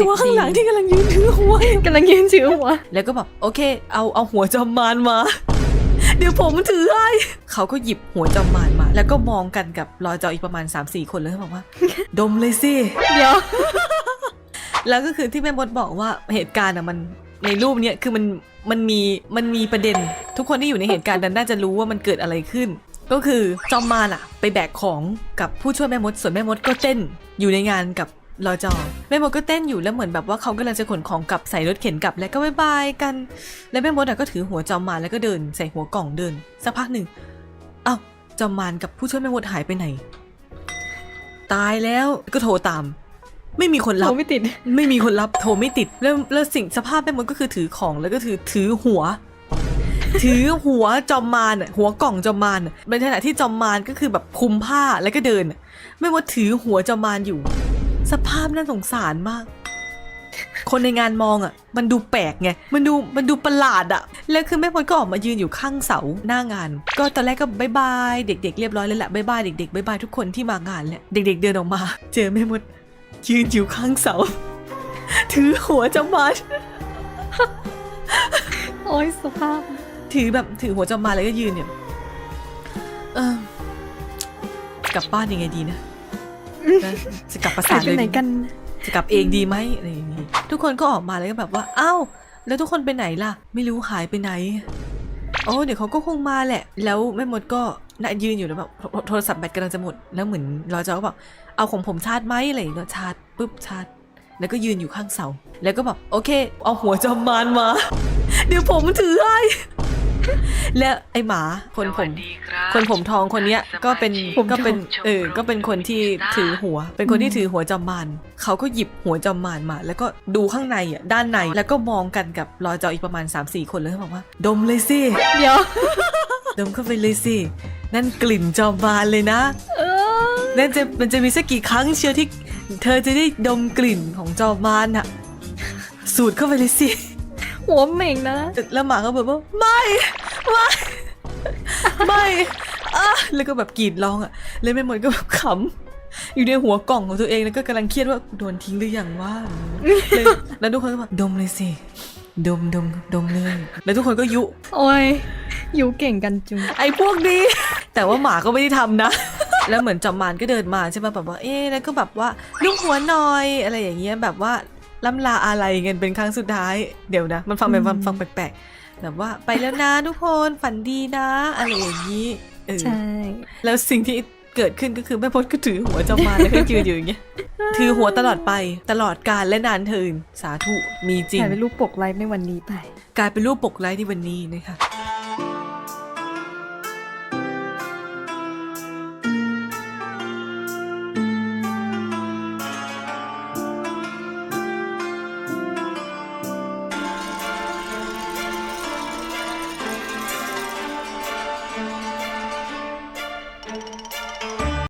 ตัวข้างหลังที่กำลังยืนถือหัวอยู่กำลังยืนถือหัว แล้วก็บอกโอเค เอาเอาหัวจอมมารมา เดี๋ยวผมถือให้เขาก็หยิบหัวจอมมารมา แล้วก็มองกันกับรอยจออีกประมาณ 3-4 คนเลยเขาบอกว่า ดมเลยสิเดี๋ยว แล้วก็คือที่แม่มดบอกว่าเหตุการณ์อะมันในรูปเนี้ยคือมันมันมีมันมีประเด็น ทุกคนที่อยู่ในเหตุการณ์นั้นน่าจะรู้ว่ามันเกิดอะไรขึ้น ก็คือจอมมารอะไปแบกของกับผู้ช่วยแม่มดส่วนแม่มดก็เต้นอยู่ในงานกับ รอจอแม่มดก็เต้นอยู่แล้วเหมือนแบบว่าเขากำลังจะขนของกลับใส่รถเข็นกลับแล้วก็บายบายกัน แล้วแม่มดอะก็ถือหัวจอมมารแล้วก็เดินใส่หัวกล่องเดินสักพักหนึ่งอ้าวจอมมารกับผู้ช่วยแม่มดหายไปไหน ตายแล้วก็โทรตาม ไม่มีคนรับเราไม่ติด ไม่มีคนรับโทรไม่ติด แล้วแล้วสิ่งสภาพแม่มดก็คือถือของแล้วก็ถือถือหัวถือหัวจอมมารอะหัวกล่องจอมมารอะในขณะที่จอมมารก็คือแบบคลุมผ้าแล้วก็เดินอะแม่มดถือหัวจอมมารอยู่ สภาพน่าสงสารมาก คนในงานมองอะ มันดูแปลกไง มันดูมันดูประหลาดอะ แล้วคือแม่มดก็ออกมายืนอยู่ข้างเสาหน้างาน ก็ตอนแรกก็บายบายเด็ก ๆ เรียบร้อยแล้วแหละบายบายเด็กๆบายบายทุกคนที่มางานแหละเด็ก ๆ เดินออกมา เจอแม่มดยืนอยู่ข้างเสา ถือหัวจอมมารโอ้ยสภาพ ถือแบบถือหัวจอมมารแล้วก็ยืนเนี่ยเออกลับบ้านยังไงดีนะ นะจะกลับประหาสายทไปเลยไหนกัน จะกลับเองดีไหมอะไรอย่างงี้ทุกคนก็ออกมาแล้วก็แบบว่าอ้าวแล้วทุกคนไปไหนล่ะ ไม่รู้หายไปไหนโอ้เดี๋ยวเขาก็คงมาแหละ แล้วแม่มดก็น่ะยืนอยู่แล้วแบบโทโทรศัพท์แบตกำลังจะหมดแล้วเหมือนรอจอก็บอกเอาของผมชาร์จไหมอะไรอย่างเงี้ยชาร์จปุ๊บชาร์จ แล้วก็ยืนอยู่ข้างเสา แล้วก็บอกโอเค เอาหัวจอมมารมา เดี๋ยวผมถือให้ แล้วไอหมาคนผมคนผมทองคนเนี้ยก็เป็นผมก็เป็นทองเออก็เป็นคนที่ถือหัว เป็นคนที่ถือหัวจอมมารเขาก็หยิบหัวจอมมารมา แล้วก็ดูข้างในอะด้านในแล้วก็มองกันกับรอยจออีกประมาณ 3-4 คนเลยเขาบอกว่า ดมเลยสิเดี๋ยวดมเข้าไปเลยสินั่นกลิ่นจอมมารเลยนะเออนั่นจะมันจะมีสักกี่ครั้งเชียวที่ เธอจะได้ดมกลิ่นของจอมมารน่ะสูดเข้าไปเลยสิหัวเหม่งนะแล้วหมาก็แบบว่าไม่ ไม่ไม่อะแล้วก็แบบกรีดร้องอะแล้วแม่มดก็แบบขำอยู่ในหัวกล่องของตัวเองแล้วก็กำลังเครียดว่าโดนทิ้งหรือยังว่าเลยแล้วทุกคนก็แบบดมเลยสิดมดมดมเลย แล้วทุกคนก็ยุ โอ้ยอยู่เก่งกันจุง ไอ้พวกนี้ แต่ว่าหมาก็ไม่ได้ทำนะ แล้วเหมือนจอมมารก็เดินมาใช่ป่ะแบบว่า เอ๊ะแล้วก็แบบว่าลูกหัวหน่อยอะไรอย่างเงี้ยแบบว่าล่ำลาอะไรกันเป็นครั้งสุดท้าย เดี๋ยวนะ มันฟังเป็นฟังฟังแปลกๆ แบบว่าไปแล้วนะทุกคนฝันดีนะ อะไรอย่างนี้เออใช่ แล้วสิ่งที่เกิดขึ้นก็คือแม่พดก็ถือหัวจอมมารแล้วก็ยืนอยู่อย่างเงี้ยถือหัวตลอดไปตลอดกาลและนานเทินสาธุมีจริงถ่ายเป็นรูปปกไลฟ์ในวันนี้ไป กลายเป็นรูปปกไลฟ์ในวันนี้นะคะ